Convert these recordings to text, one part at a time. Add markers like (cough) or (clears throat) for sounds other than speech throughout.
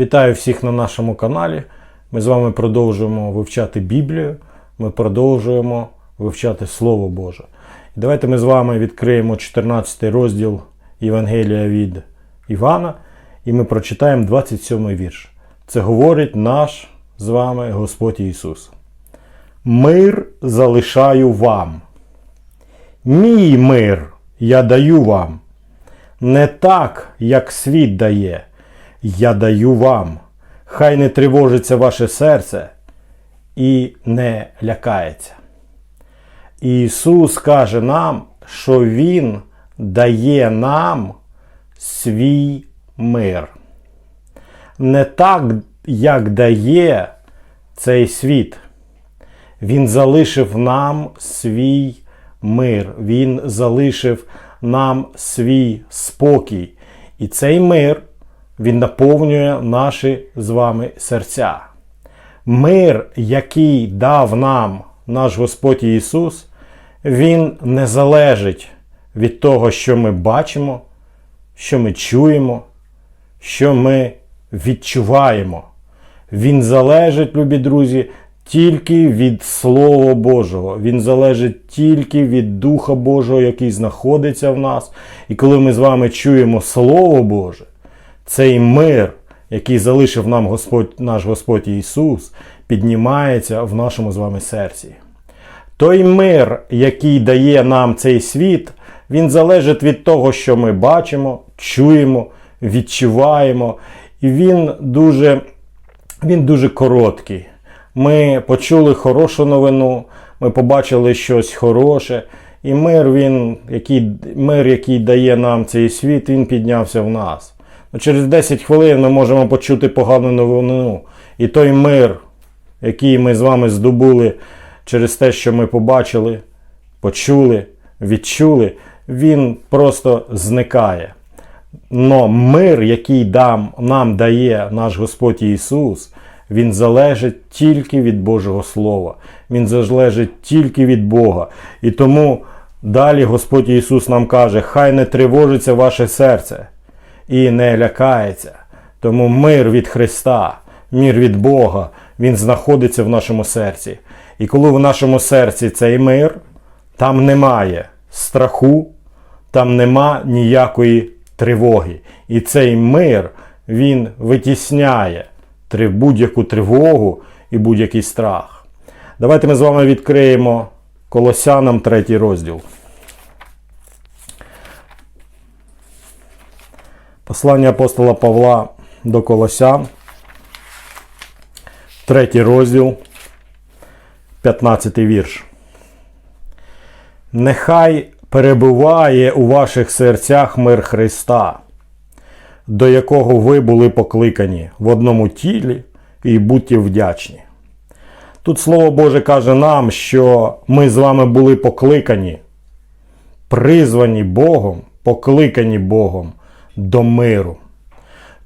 Вітаю всіх на нашому каналі. Ми з вами продовжуємо вивчати Біблію. Ми продовжуємо вивчати Слово Боже. І давайте ми з вами відкриємо 14 розділ Євангелія від Івана, і ми прочитаємо 27 вірш. Це говорить наш з вами Господь Ісус. Мир залишаю вам. Мій мир я даю вам. Не так, як світ дає, я даю вам. Хай не тривожиться ваше серце і не лякається. Ісус каже нам, що Він дає нам свій мир. Не так, як дає цей світ. Він залишив нам свій мир, Він залишив нам свій спокій. І цей мир він наповнює наші з вами серця. Мир, який дав нам наш Господь Ісус, Він не залежить від того, що ми бачимо, що ми чуємо, що ми відчуваємо. Він залежить, любі друзі, тільки від Слова Божого. Він залежить тільки від Духа Божого, який знаходиться в нас. І коли ми з вами чуємо Слово Боже, цей мир, який залишив нам Господь, наш Господь Ісус, піднімається в нашому з вами серці. Той мир, який дає нам цей світ, він залежить від того, що ми бачимо, чуємо, відчуваємо. І він дуже, він дуже короткий. Ми почули хорошу новину, ми побачили щось хороше. І мир, він, який, мир, який дає нам цей світ, він піднявся в нас. Через 10 хвилин ми можемо почути погану новину. І той мир, який ми з вами здобули через те, що ми побачили, почули, відчули, він просто зникає. Но мир, який дам, нам дає наш Господь Ісус, він залежить тільки від Божого Слова. Він залежить тільки від Бога. І тому далі Господь Ісус нам каже: Хай не тривожиться ваше серце і не лякається. Тому мир від Христа, мир від Бога, Він знаходиться в нашому серці. І коли в нашому серці цей мир, там немає страху, там нема ніякої тривоги. І цей мир, він витісняє будь-яку тривогу і будь-який страх. Давайте ми з вами відкриємо Колосянам третій розділ. Послання апостола Павла до Колосян, третій розділ, 15 вірш. Нехай перебуває у ваших серцях мир Христа, до якого ви були покликані в одному тілі, і будьте вдячні. Тут Слово Боже каже нам, що ми з вами були покликані, призвані Богом, покликані Богом до миру.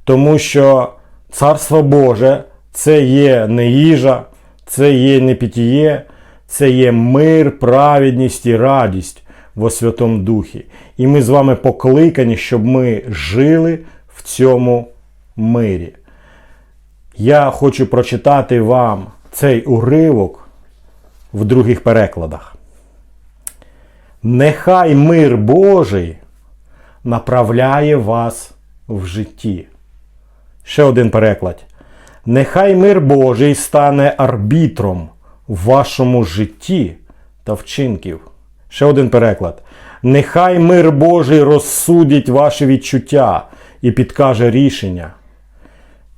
Тому що Царство Боже це є не їжа, це є не питіє, це є мир, праведність і радість во Святому Духі. І ми з вами покликані, щоб ми жили в цьому мирі. Я хочу прочитати вам цей уривок в других перекладах. Нехай мир Божий направляє вас в житті. Ще один переклад. Нехай мир Божий стане арбітром в вашому житті та вчинків. Ще один переклад. Нехай мир Божий розсудить ваші відчуття і підкаже рішення.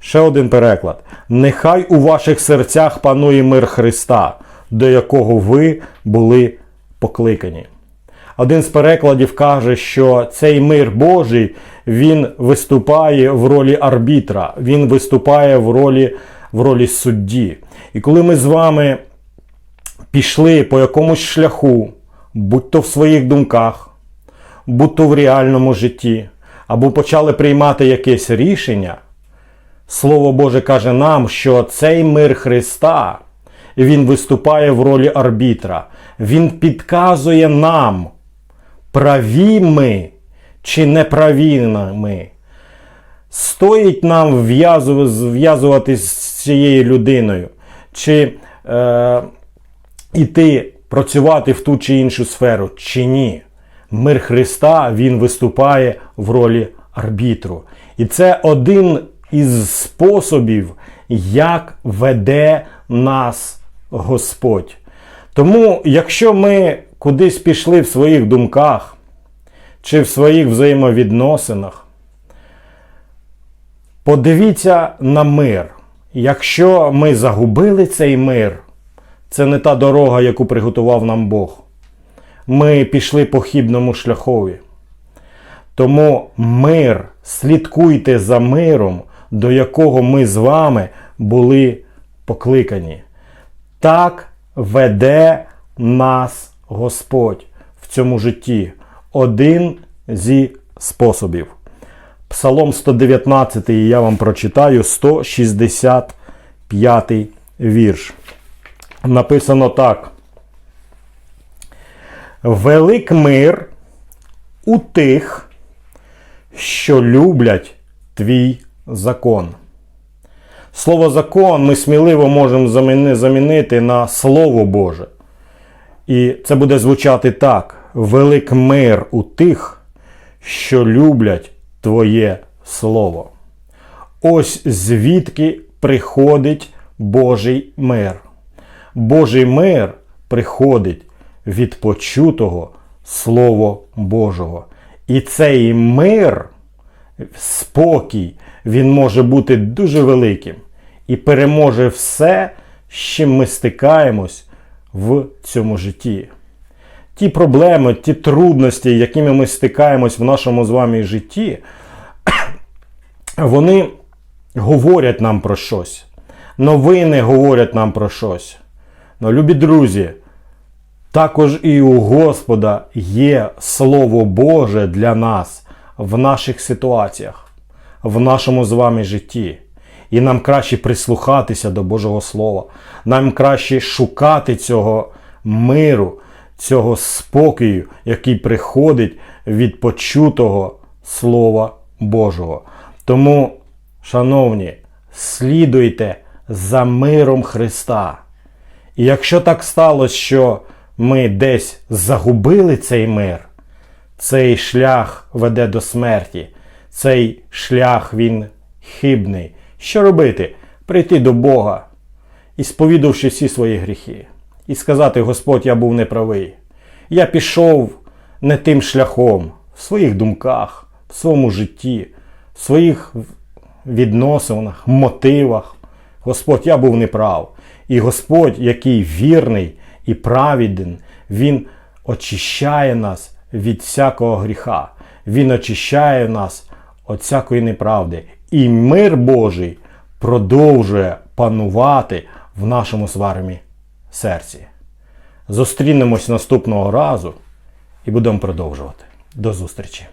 Ще один переклад. Нехай у ваших серцях панує мир Христа, до якого ви були покликані. Один з перекладів каже, що цей мир Божий він виступає в ролі арбітра, він виступає в ролі, в ролі судді. І коли ми з вами пішли по якомусь шляху, будь то в своїх думках, будь то в реальному житті, або почали приймати якесь рішення, Слово Боже каже нам, що цей мир Христа, він виступає в ролі арбітра. Він підказує нам, праві ми чи неправі ми. стоїть нам в'язу- зв'язуватись з цією людиною, чи е, іти працювати в ту чи іншу сферу, чи ні. Мир Христа він виступає в ролі арбітру. І це один із способів, як веде нас Господь. Тому, якщо ми кудись пішли в своїх думках чи в своїх взаємовідносинах, подивіться на мир. Якщо ми загубили цей мир, це не та дорога, яку приготував нам Бог. Ми пішли по хібному шляхові. Тому мир, слідкуйте за миром, до якого ми з вами були покликані. Так веде нас Господь в цьому житті. Один зі способів. Псалом 119, я вам прочитаю 165 вірш. Написано так. Велик мир у тих, що люблять твій закон. Слово закон ми сміливо можемо замінити на Слово Боже. І це буде звучати так: велик мир у тих, що люблять Твоє Слово. Ось звідки приходить Божий мир. Божий мир приходить від почутого Слова Божого. І цей мир, спокій, він може бути дуже великим і переможе все, з чим ми стикаємось в цьому житті. Ті проблеми, ті трудності, якими ми стикаємось в нашому з вами житті, (clears throat) вони говорять нам про щось. Новини говорять нам про щось. Ну, любі друзі, також і у Господа є Слово Боже для нас в наших ситуаціях, в нашому з вами житті. І нам краще прислухатися до Божого Слова. Нам краще шукати цього миру, цього спокою, який приходить від почутого Слова Божого. Тому, шановні, слідуйте за миром Христа. І якщо так сталося, що ми десь загубили цей мир, цей шлях веде до смерті, цей шлях він хибний. Що робити? Прийти до Бога і сповідавши всі свої гріхи, і сказати: Господь, я був неправий. Я пішов не тим шляхом в своїх думках, в своєму житті, в своїх відносинах, мотивах. Господь, я був неправ. І Господь, який вірний і праведен, Він очищає нас від всякого гріха. Він очищає нас від всякої неправди. І мир Божий продовжує панувати в нашому свармі серці. Зустрінемось наступного разу і будемо продовжувати. До зустрічі!